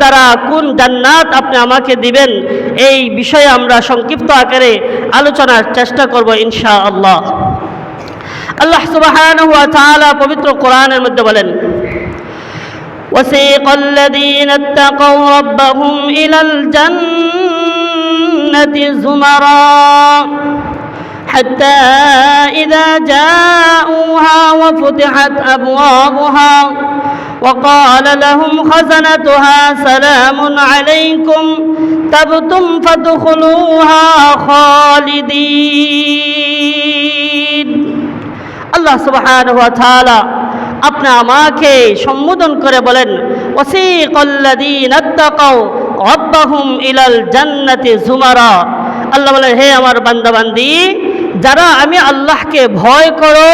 দ্বারা কোন জান্নাত আপনি আমাকে দিবেন এই বিষয়ে আমরা সংক্ষিপ্ত আকারে আলোচনার চেষ্টা করব ইনশা আল্লাহ আল্লাহ সুবহানাহু ওয়া তাআলা পবিত্র কোরআনের মধ্যে বলেন وسيق الذين اتقوا ربهم إلى الجنة زمرا حتى إذا جاءوها وفتحت أبوابها وقال لهم خزنتها سلام عليكم تبتم فادخلوها خالدين আল্লাহ সুবহানাহু ওয়া তাআলা আপনি আমাকে সম্বোধন করে বলেন ওয়াসিকাল্লাযীনা আত্তাকাও রাব্বাহুম ইলাল জান্নাতি জুমারা আল্লাহ বলেন হে আমার বান্দাবান্দি যারা আমি আল্লাহকে ভয় করো,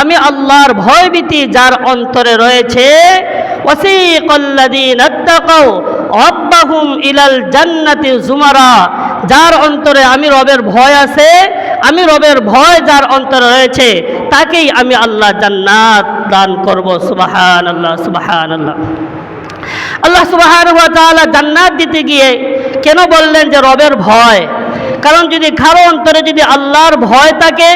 আমি আল্লাহর ভয় ভয়ভীতি যার অন্তরে রয়েছে ইলাল জান্নাতি জুমারা, যার অন্তরে আমি রবের ভয় আছে, আমি রবের ভয় যার অন্তরে রয়েছে, তাকেই আমি আল্লাহ জান্নাত দান করব সুবাহান আল্লাহ সুবাহান আল্লাহ আল্লাহ সুবাহান জান্নাত দিতে গিয়ে কেন বললেন যে রবের ভয়? কারণ যদি কারও অন্তরে যদি আল্লাহর ভয় থাকে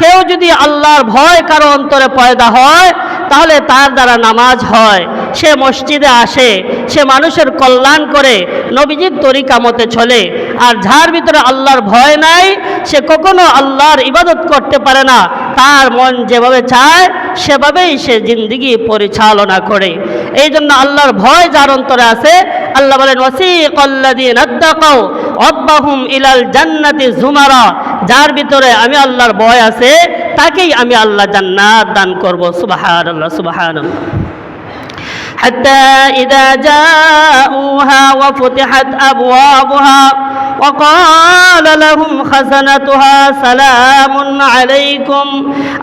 কেউ যদি আল্লাহর ভয় কারও অন্তরে পয়দা হয়, তাহলে তার দ্বারা নামাজ হয়। সে মসজিদে আসে, সে মানুষের কল্যাণ করে, নবীজির তরিকা মতে চলে। আর যার ভিতরে আল্লাহর ভয় নাই, সে কখনো আল্লাহর ইবাদত করতে পারে না। তার মন যেভাবে চায়, সেভাবেই সে জিন্দিগি পরিচালনা করে। এই জন্য আল্লাহর ভয় যার অন্তরে আছে, আল্লাহ বলেন, ওয়াসিকাল্লাযীনা আত্তাকাও রাব্বাহুম ইলাল জান্নাতি জুমারা, যার ভিতরে আমি আল্লাহর ভয় আছে, তাকেই আমি আল্লাহ জান্নাত দান করব। সুবাহ সুবহানাল্লাহ। حتى إذا جاءوها وفتحت أبوابها وقال لهم خزنتها سلام عليكم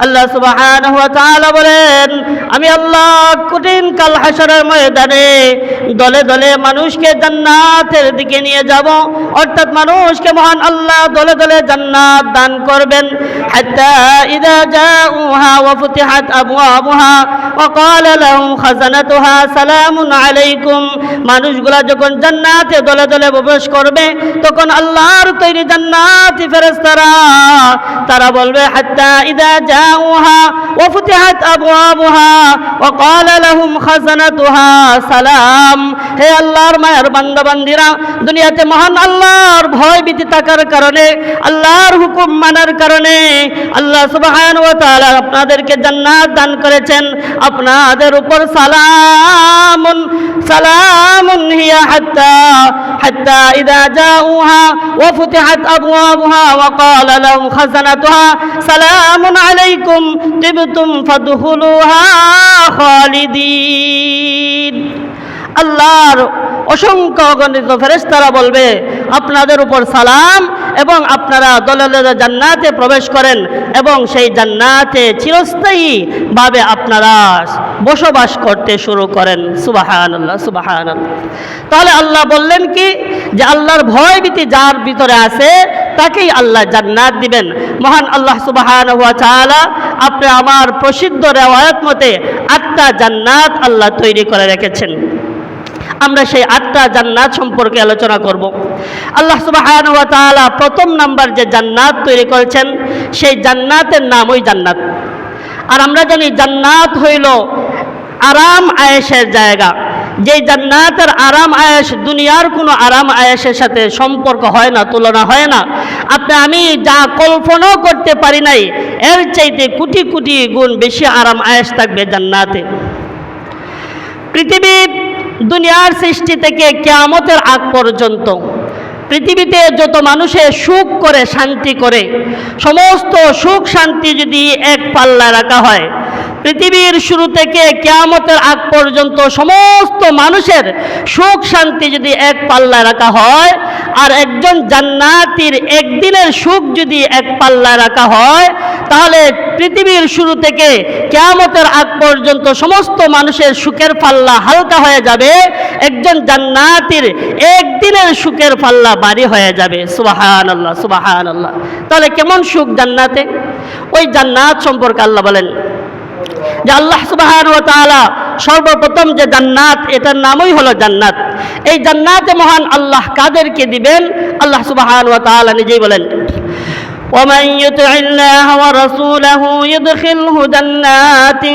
আল্লাহ সুবহানাহু ওয়া তাআলা বলেন আমি আল্লাহ কঠিন কাল হাসরের ময়দানে দলে দলে মানুষকে জান্নাতের দিকে নিয়ে যাব অর্থাৎ মানুষকে মহান আল্লাহ দলে দলে জান্নাত দান করবেন হাত্তা ইদা জাউহা ওয়া ফুতিহাত আবওয়াবুহা ওয়া ক্বালা লাহুম খাজানাতুহা আলাইকুম। মানুষগুলা যখন জান্নাতে দলে দলে প্রবেশ করবে, তখন আল্লাহর তৈরি জান্নাতি ফেরেশতারা, তারা বলবে, হাত্তা ইদা জাউহা ওয়া আবওয়াবুহা ওয়া ক্বালা লাহুম খাজানাতুহা সালাম। হে আল্লাহর মায়ের বান্দা বান্দিরা দুনিয়াতে মহান আল্লাহর ভয় ভীতি থাকার কারণে, আল্লাহর হুকুম মানার কারণে, আল্লাহ সুবহান ওয়া তাআলা আপনাদেরকে জান্নাত দান করেছেন। আপনাদের উপর সালামুন সালামুন হিয়া হাত্তা হাত্তা ইদা জাউহা ওয়া ফুতিহাত আবওয়াবুহা ওয়া ক্বালা লাহুম খাজানাতুহা সালামুন আলাইকুম তিবতুম খালিদিন আল্লাহর অসংখ্য অগণিত ফেরেশতারা বলবে, আপনাদের উপর সালাম এবং আপনারা দলে দলে জান্নাতে প্রবেশ করেন এবং সেই জান্নাতে চিরস্থায়ীভাবে আপনারা বসবাস করতে শুরু করেন। সুবাহান আল্লাহ সুবাহান তাহলে আল্লাহ বললেন কি? যে আল্লাহর ভয় ভীতি যার ভিতরে আছে, তাকেই আল্লাহ জান্নাত দিবেন। মহান আল্লাহ সুবাহান হুয়া তাআলা আপনি আমার প্রসিদ্ধ রেওয়ায়ত মতে আটটা জান্নাত আল্লাহ তৈরি করে রেখেছেন। আমরা সেই আটটা জান্নাত সম্পর্কে আলোচনা করব। আল্লাহ সুবহানাহু ওয়া তাআলা প্রথম নাম্বার যে জান্নাত তৈরি করেছেন, সেই জান্নাতের নাম ওই জান্নাত। আর আমরা জানি জান্নাত হইল আরাম আয়েশের জায়গা। যে জান্নাতের আরাম আয়েশ দুনিয়ার কোনো আরাম আয়েশের সাথে সম্পর্ক হয় না, তুলনা হয় না। আপনি, আমি যা কল্পনাও করতে পারি নাই, এর চাইতে কোটি কোটি গুণ বেশি আরাম আয়েশ থাকবে জান্নাতে। পৃথিবীর দুনিয়ার সৃষ্টি থেকে কেয়ামতের আগ পর্যন্ত পৃথিবীতে যত মানুষের সুখ করে, শান্তি করে, সমস্ত সুখ শান্তি যদি এক পাল্লা রাখা হয় পৃথিবীর শুরু থেকে কেয়ামতের আগ পর্যন্ত সমস্ত মানুষের সুখ শান্তি যদি এক পাল্লায় রাখা হয়, আর একজন জান্নাতির একদিনের সুখ যদি এক পাল্লায় রাখা হয়, তাহলে পৃথিবীর শুরু থেকে কেয়ামতের আগ পর্যন্ত সমস্ত মানুষের সুখের পাল্লা হালকা হয়ে যাবে, একজন জান্নাতির একদিনের সুখের পাল্লা বাড়ি হয়ে যাবে। সুবাহান আল্লাহ সুবাহান আল্লাহ তাহলে কেমন সুখ জান্নাতে? ওই জান্নাত সম্পর্কে আল্লাহ বলেন যে আল্লাহ সুবাহান ও তাআলা সর্বপ্রথম যে জান্নাত এটার নামই হলো জান্নাত এই জান্নাতে মহান আল্লাহ কাদেরকে দিবেন আল্লাহ সুবহান ওয়া তাআলা নিজেই বলেন ومن يطع الله ورسوله يدخله جنات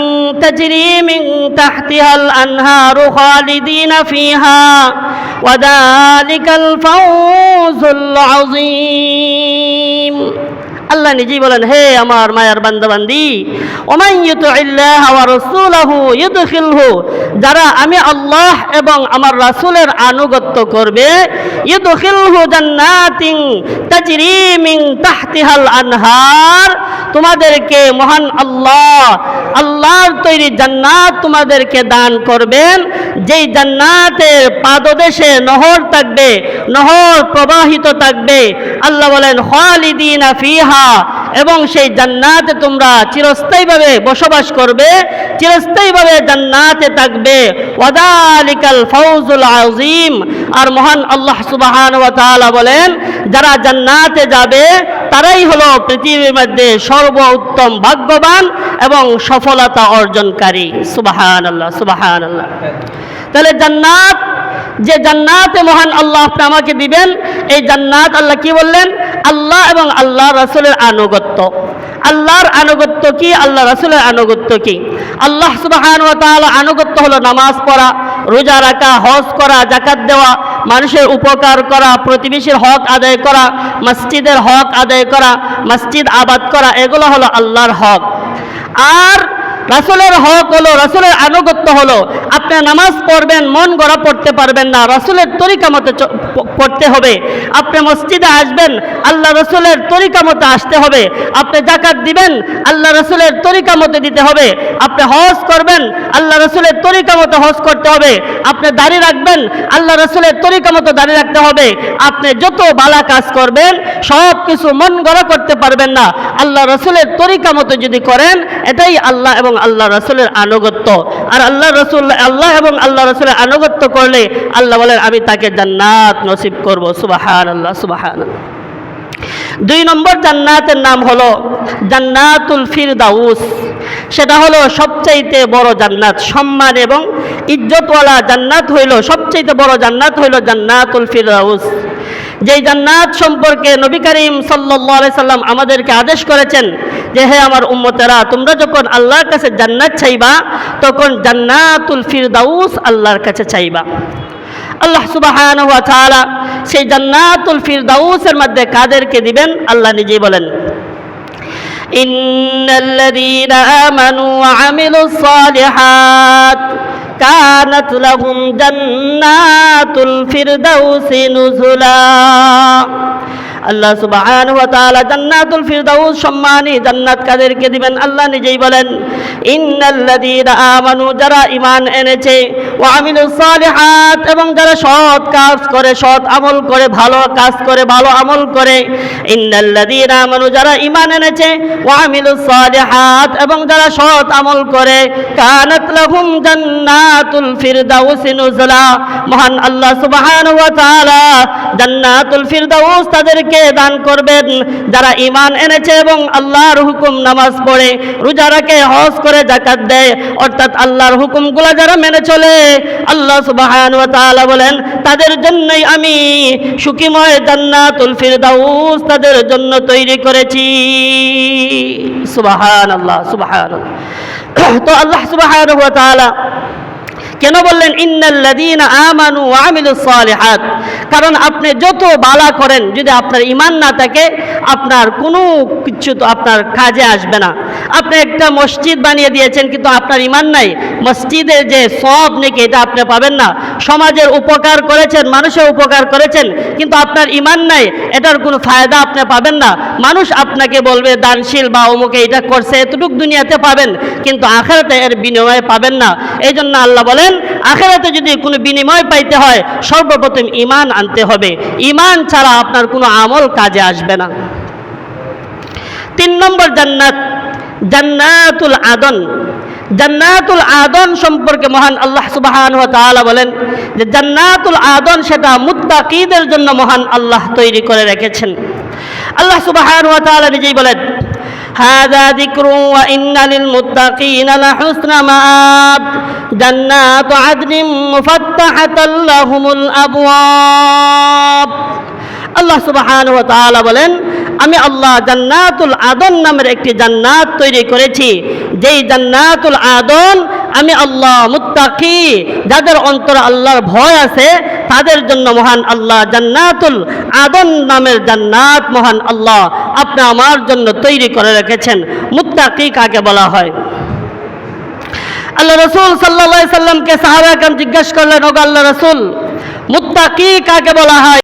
تجري من تحتها الأنهار خالدين فيها وذلك الفوز العظيم আল্লাহ নিজেই বলেন, হে আমার মায়ার বান্দাবান্দি যারা আমি আল্লাহ এবং আমার রাসুলের আনুগত্য করবে, ইউদখিলহু জান্নাতিন তাজরি মিন তাহতিহাল আনহার তোমাদেরকে মহান আল্লাহ, আল্লাহর তৈরি জান্নাত তোমাদেরকে দান করবেন। যেই জান্নাতের পাদদেশে নহর থাকবে, নহর প্রবাহিত থাকবে। আল্লাহ বলেন, খালিদিনা ফিহা এবং সেই জান্নাতে তোমরা চিরস্থায়ীভাবে বসবাস করবে, চিরস্থায়ীভাবে জান্নাতে থাকবে। ওয়াদালিকাল ফৌজুল আজিম আর মহান আল্লাহ সুবহান ওয়া তাআলা বলেন, যারা জান্নাতে যাবে, তারাই হলো পৃথিবীর মধ্যে সর্বোত্তম ভাগ্যবান এবং সফলতা অর্জনকারী। সুবাহান আল্লাহ সুবাহান আল্লাহ তাহলে জান্নাত, যে জান্নাতে মহান আল্লাহ আপনি আমাকে দিবেন, এই জান্নাত আল্লাহ কি বললেন? আল্লাহ এবং আল্লাহ রাসূলের আনুগত্য। আল্লাহর আনুগত্য কি? আল্লাহ রাসূলের আনুগত্য কি? আল্লাহ সুবহান আনুগত্য হলো নামাজ পড়া, রোজা রাখা, হজ করা জাকাত দেওয়া, মানুষের উপকার করা, প্রতিবেশীর হক আদায় করা, মসজিদের হক আদায় করা, মসজিদ আবাদ করা, এগুলো হলো আল্লাহর হক। আর রাসুলের হক হলো রাসুলের আনুগত্য হলো। আপনি নামাজ পড়বেন, মন গড়া পড়তে পারবেন না। রসুলের তরিকা মতো পড়তে হবে। আপনি মসজিদে আসবেন, আল্লাহ রসুলের তরিকা মতো আসতে হবে। আপনি জাকাত দিবেন, আল্লাহ রসুলের তরিকা মতো দিতে হবে। আপনি হজ করবেন, আল্লাহ রসুলের তরিকা মতো হজ করতে হবে। আপনি দাড়ি রাখবেন, আল্লাহ রসুলের তরিকা মতো দাড়ি রাখতে হবে। আপনি যত বালা কাজ করবেন, সব কিছু মন গড়া করতে পারবেন না। আল্লাহ রসুলের তরিকা মতো যদি করেন, এটাই আল্লাহ এবং আল্লাহ রসুলের আনুগত্য। আর আল্লাহ রসুল আল্লাহ এবং আল্লাহ রসুলের আনুগত্য করলে আল্লাহ বলেন, আমি তাকে জান্নাত নসিব করব। সুবাহান আল্লাহ সুবাহান দুই নম্বর জান্নাতের নাম হলো জান্নাতুল ফিরদাউস। সেটা হলো সবচাইতে বড় জান্নাত। সম্মান এবং ইজ্জতওয়ালা জান্নাত হইল, সবচাইতে বড় জান্নাত হইল জান্নাতুল ফিরদাউস। যেই জান্নাত সম্পর্কে নবী করিম আলাইহি সাল্লাম আমাদেরকে আদেশ করেছেন যে হে আমার উম্মতেরা, তোমরা যখন আল্লাহর কাছে জান্নাত চাইবা, তখন জান্নাতুল ফিরদাউস আল্লাহর কাছে চাইবা। আল্লাহ তাআলা সেই জান্নাতুল ফিরদাউসের মধ্যে কাদেরকে দিবেন? আল্লাহ নিজেই বলেন, ইন্নাল্লাযীনা আমানু ওয়া আমিলুস সালিহাত। কানাত লাহুম জান্নাতুল ফিরদাউসি নুজুলা। আল্লাহ সুবহানাহু ওয়া তাআলা জান্নাতুল ফিরদাউস জান্নাত কাদেরকে দিবেন? আল্লাহ নিজেই বলেন আমানু, যারা ঈমান এনেছে, ওয়া আমিলুস সালিহাত, এবং যারা সৎ কাজ করে, সৎ আমল করে, ভালো কাজ করে, ভালো আমল করে ইন্নাল্লাযীনা আমানু, যারা ঈমান এনেছে, ওয়া আমিলুস সালিহাত, এবং যারা সৎ আমল করে কানাত আল্লাহ সুবহানাহু তাদেরকে দান করবেন। যারা ঈমান এনেছে এবং আল্লাহর হুকুম নামাজ পড়ে, রোজা হজ করে জাকাত দেয়, অর্থাৎ আল্লাহর হুকুমগুলো যারা মেনে চলে, আল্লাহ তাআলা বলেন তাদের জন্যই আমি সুখীময় তুলফির ফিরদাউস তাদের জন্য তৈরি করেছি। সুবাহান আল্লাহ সুবাহান তো আল্লাহ সুবাহান কেন বললেন? ইন্নাল্লাযীনা আমানু ওয়া আমিলুস সালিহাত। কারণ আপনি যত বালা করেন, যদি আপনার ঈমান না থাকে, আপনার কোনো কিছু তো আপনার কাজে আসবে না। আপনি একটা মসজিদ বানিয়ে দিয়েছেন, কিন্তু আপনার ঈমান নাই। মসজিদের যে সব নাকি, এটা আপনি পাবেন না। সমাজের উপকার করেছেন, মানুষের উপকার করেছেন, কিন্তু আপনার ঈমান নাই, এটার কোনো ফায়দা আপনি পাবেন না। মানুষ আপনাকে বলবে, দানশীল বা অমুকে এটা করছে, এতটুক দুনিয়াতে পাবেন, কিন্তু আখেরাতে এর বিনিময়ে পাবেন না। এই জন্য আল্লাহ বলেন আখেরাতে যদি কোনো বিনিময় পাইতে হয়, সর্বপ্রথম ঈমান আনতে হবে। ঈমান ছাড়া আপনার কোনো আমল কাজে আসবে না। তিন নম্বর জান্নাত, জান্নাতুল আদন। জান্নাতুল আদন সম্পর্কে মহান আল্লাহ সুবহানাহু ওয়া তাআলা বলেন যে, জান্নাতুল আদন সেটা মুত্তাকিদের জন্য মহান আল্লাহ তৈরি করে রেখেছেন। আল্লাহ সুবাহান তাআলা নিজেই বলেন هذا ذكر وإن للمتقين لحسن مآب جنات عدن مفتحة لهم الأبواب আল্লাহ সুবহান ওয়া তাআলা বলেন আমি আল্লাহ জান্নাতুল আদন নামের একটি জান্নাত তৈরি করেছি যেই জান্নাতুল আদন আমি আল্লাহ মুত্তাকি, যাদের অন্তর আল্লাহর ভয় আছে, তাদের জন্য মহান আল্লাহ জান্নাতুল আদন নামের জান্নাত মহান আল্লাহ আপনি আমার জন্য তৈরি করে রেখেছেন। মুত্তাকি কাকে বলা হয়? আল্লাহ রসুল সাল্লাহ সাল্লামকে সাহাবাহাম জিজ্ঞাসা করলেন, ওগো আল্লাহ রসুল, মুত্তাকি কাকে বলা হয়?